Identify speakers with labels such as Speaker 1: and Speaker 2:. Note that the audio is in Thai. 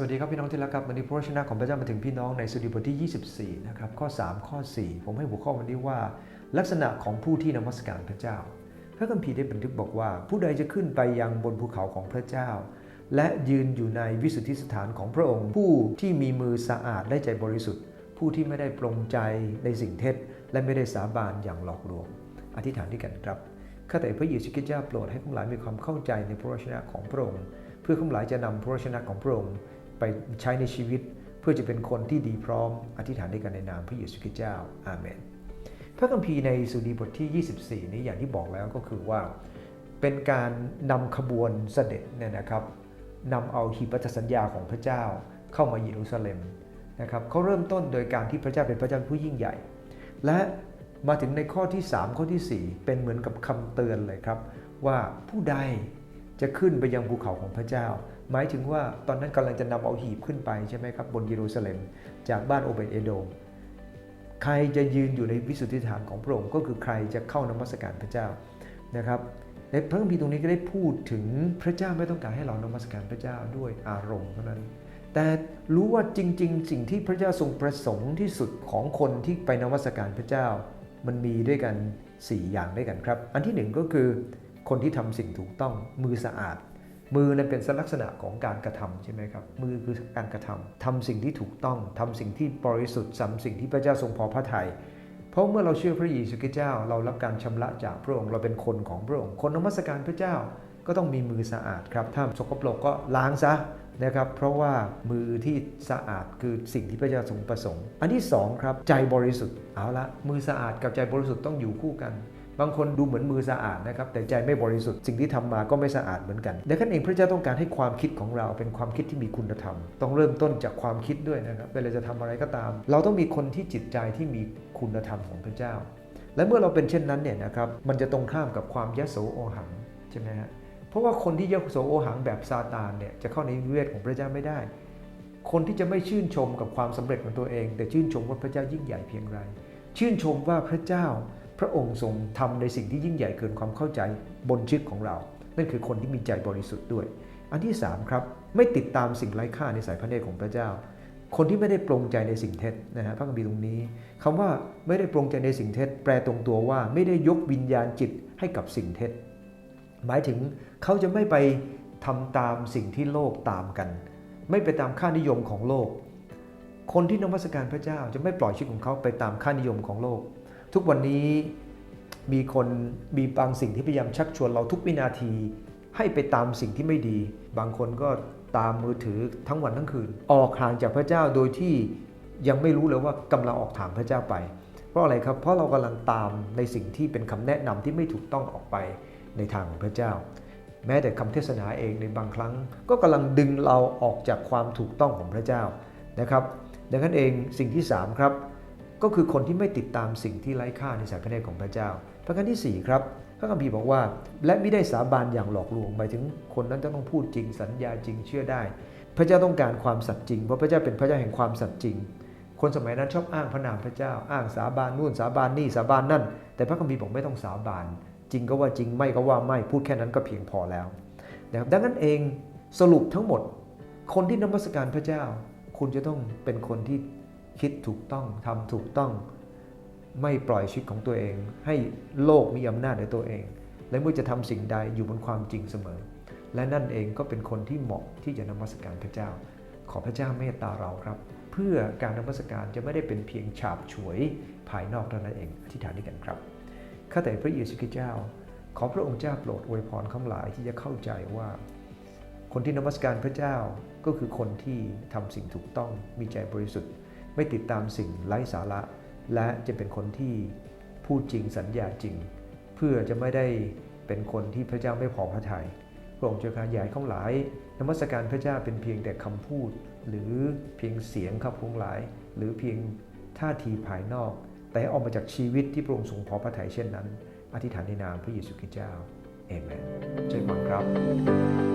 Speaker 1: สวัสดีครับพี่น้องที่รักครับวันนี้พระวจนะของพระเจ้ามาถึงพี่น้องในสุดีบทที่ 24 นะครับ ข้อ 3 ข้อ 4 ผมให้หัวข้อวันนี้ว่า ลักษณะของผู้ที่นมัสการพระเจ้า พระคัมภีร์ได้บันทึกบอกว่า ผู้ใดจะขึ้นไปยังบนภูเขาของพระเจ้า และยืนอยู่ในวิสุทธิสถานของพระองค์ ผู้ที่มีมือสะอาดและใจบริสุทธิ์ ผู้ที่ไม่ได้ปรงใจในสิ่งเท็จ และไม่ได้สาบานอย่างหลอกลวง อธิษฐานด้วยกันครับข้าแต่พระเยซูคริสต์เจ้าโปรดให้ข้าพเจ้ามีความเข้าใจในพระวจนะของพระองค์เพื่อข้าพเจ้าจะนำพระวจนะของพระองค์ ไปใช้ในชีวิต เพื่อจะเป็นคนที่ดีพร้อม อธิษฐานด้วยกันในนามพระเยซูคริสต์เจ้าอาเมนพระคัมภีร์ในสุดีบทที่ 24 นี้อย่างที่บอกแล้วก็คือว่า เป็นการนำขบวนเสด็จเนี่ยนะครับนำเอาหีบพันธสัญญาของพระเจ้าเข้ามาเยรูซาเล็มนะครับเขาเริ่มต้นโดยการที่พระเจ้าเป็นพระเจ้าผู้ยิ่งใหญ่ และมาถึงในข้อที่ 3 ข้อที่ 4 เป็นเหมือนกับคำเตือนเลยครับ ว่าผู้ใดจะขึ้นไปยังภูเขาของพระเจ้า หมายถึงว่าตอนนั้นกำลังจะนำเอาหีบขึ้นไปใช่ไหมครับบนเยรูซาเล็ม จากบ้านโอเบตเอโดมใครจะยืนอยู่ในวิสุทธิฐานของพระองค์ก็คือใครจะเข้านมัสการพระเจ้านะครับในพระคัมภีร์ตรงนี้ก็ได้พูดถึงพระเจ้าไม่ต้องการให้เรานมัสการพระเจ้าด้วยอารมณ์เท่านั้น แต่รู้ว่าจริง ๆ สิ่งที่พระเจ้าทรงประสงค์ที่สุดของคนที่ไปนมัสการพระเจ้า มันมีด้วยกัน 4 อย่างด้วยกันครับ อันที่หนึ่งก็คือคนที่ทำสิ่งถูกต้องมือสะอาด มือนั้นเป็นลักษณะของการกระทำใช่ไหมครับ มือคือการกระทำทำสิ่งที่ถูกต้องทำสิ่งที่บริสุทธิ์ทำสิ่งที่พระเจ้าทรงพอพระทยัยเพราะเมื่อเราเชื่อพระเยซูคริสต์เจ้า เรารับการชำระจากพระองค์เราเป็นคนของพระองค์ คนนมัสการพระเจ้าก็ต้องมีมือสะอาดครับ ถ้าสกปรกก็ล้างซะนะครับ เพราะว่ามือที่สะอาดคือสิ่งที่พระเจ้าทรงประสงค์ อันที่สองครับใจบริสุทธิ์เอาละมือสะอาดกับใจบริสุทธิ์ต้องอยู่คู่กัน บางคนดูเหมือนมือสะอาดนะครับแต่ใจไม่บริสุทธิ์สิ่งที่ทำมาก็ไม่สะอาดเหมือนกันดังนั้นเองพระเจ้าต้องการให้ความคิดของเราเป็นความคิดที่มีคุณธรรม ต้องเริ่มต้นจากความคิดด้วยนะครับเวลาจะทำอะไรก็ตาม เราต้องมีคนที่จิตใจที่มีคุณธรรมของพระเจ้า และเมื่อเราเป็นเช่นนั้นเนี่ยนะครับมันจะตรงข้ามกับความยโสโอหังใช่ไหมฮะเพราะว่าคนที่ยโสโอหังแบบซาตานเนี่ยจะเข้าในวิเวทของพระเจ้าไม่ได้ คนที่จะไม่ชื่นชมกับความสำเร็จของตัวเอง แต่ชื่นชมว่าพระเจ้ายิ่งใหญ่เพียงไรชื่นชมว่าพระเจ้า พระองค์ทรงทำในสิ่งที่ยิ่งใหญ่เกินความเข้าใจบนชีวิตของเรา นั่นคือคนที่มีใจบริสุทธิ์ด้วย อันที่3ครับไม่ติดตามสิ่งไร้ค่าในสายพระเนตรของพระเจ้า คนที่ไม่ได้ปรงใจในสิ่งเท็จนะฮะพระคัมภีร์ตรงนี้คำว่าไม่ได้ปรงใจในสิ่งเท็จ แปลตรงตัวว่าไม่ได้ยกวิญญาณจิตให้กับสิ่งเท็จ หมายถึงเขาจะไม่ไปทำตามสิ่งที่โลกตามกัน ไม่ไปตามค่านิยมของโลก คนที่นมัสการพระเจ้าจะไม่ปล่อยชีวิตของเขาไปตามค่านิยมของโลก ทุกวันนี้มีคนมีบางสิ่งที่พยายามชักชวนเราทุกวินาที ให้ไปตามสิ่งที่ไม่ดี บางคนก็ตามมือถือทั้งวันทั้งคืน ออกห่างจากพระเจ้าโดยที่ยังไม่รู้เลยว่ากำลังออกถามพระเจ้าไป เพราะอะไรครับ เพราะเรากำลังตามในสิ่งที่เป็นคำแนะนำที่ไม่ถูกต้องออกไปในทางของพระเจ้า แม้แต่คำเทศนาเองในบางครั้ง ก็กำลังดึงเราออกจากความถูกต้องของพระเจ้านะครับ ดังนั้นเองสิ่งที่3ครับ ก็คือคนที่ไม่ติดตามสิ่งที่ไร้ค่าในสายพระเนตรของพระเจ้า ประการที่ 4 ครับพระคัมภีร์บอกว่า และไม่ได้สาบานอย่างหลอกลวงหมายถึงคนนั้นจะต้องพูดจริงสัญญาจริงเชื่อได้ พระเจ้าต้องการความสัตย์จริง เพราะพระเจ้าเป็นพระเจ้าแห่งความสัตย์จริง คนสมัยนั้นชอบอ้างพระนามพระเจ้า อ้างสาบานนู่นสาบานนี่สาบานนั่น แต่พระคัมภีร์บอกไม่ต้องสาบาน จริงก็ว่าจริงไม่ก็ว่าไม่พูดแค่นั้นก็เพียงพอแล้วนะครับดังนั้นเองสรุปทั้งหมด คนที่นมัสการพระเจ้า คุณจะต้องเป็นคนที่ คิดถูกต้องทำถูกต้อง ไม่ปล่อยชีวิตของตัวเอง ให้โลกมีอำนาจในตัวเอง และเมื่อจะทำสิ่งใดอยู่บนความจริงเสมอ และนั่นเองก็เป็นคนที่เหมาะที่จะนมัสการพระเจ้า ขอพระเจ้าเมตตาเราครับ เพื่อการนมัสการจะไม่ได้เป็นเพียงฉาบฉวยภายนอกเท่านั้นเองอธิษฐานด้วยกันครับข้าแต่พระเยซูคริสต์เจ้า ขอพระองค์เจ้าโปรดอวยพรข้าหลายที่จะเข้าใจว่า คนที่นมัสการพระเจ้าก็คือคนที่ทำสิ่งถูกต้องมีใจบริสุทธิ์ ไม่ติดตามสิ่งไร้สาระ และจะเป็นคนที่พูดจริงสัญญาจริง เพื่อจะไม่ได้เป็นคนที่พระเจ้าไม่พอพระทยัยพระองค์เจ้าข้าใหญ่ข้าหลายนมัสการพระเจ้าเป็นเพียงแต่คำพูด หรือเพียงเสียงครับพระองหลาย หรือเพียงท่าทีภายนอก แต่ออกมาจากชีวิตที่พระองค์ทรงพอพระทัยเช่นนั้น อธิษฐานในนามพระเยซูคริสต์เจ้าเอเมนเจริญพรครับ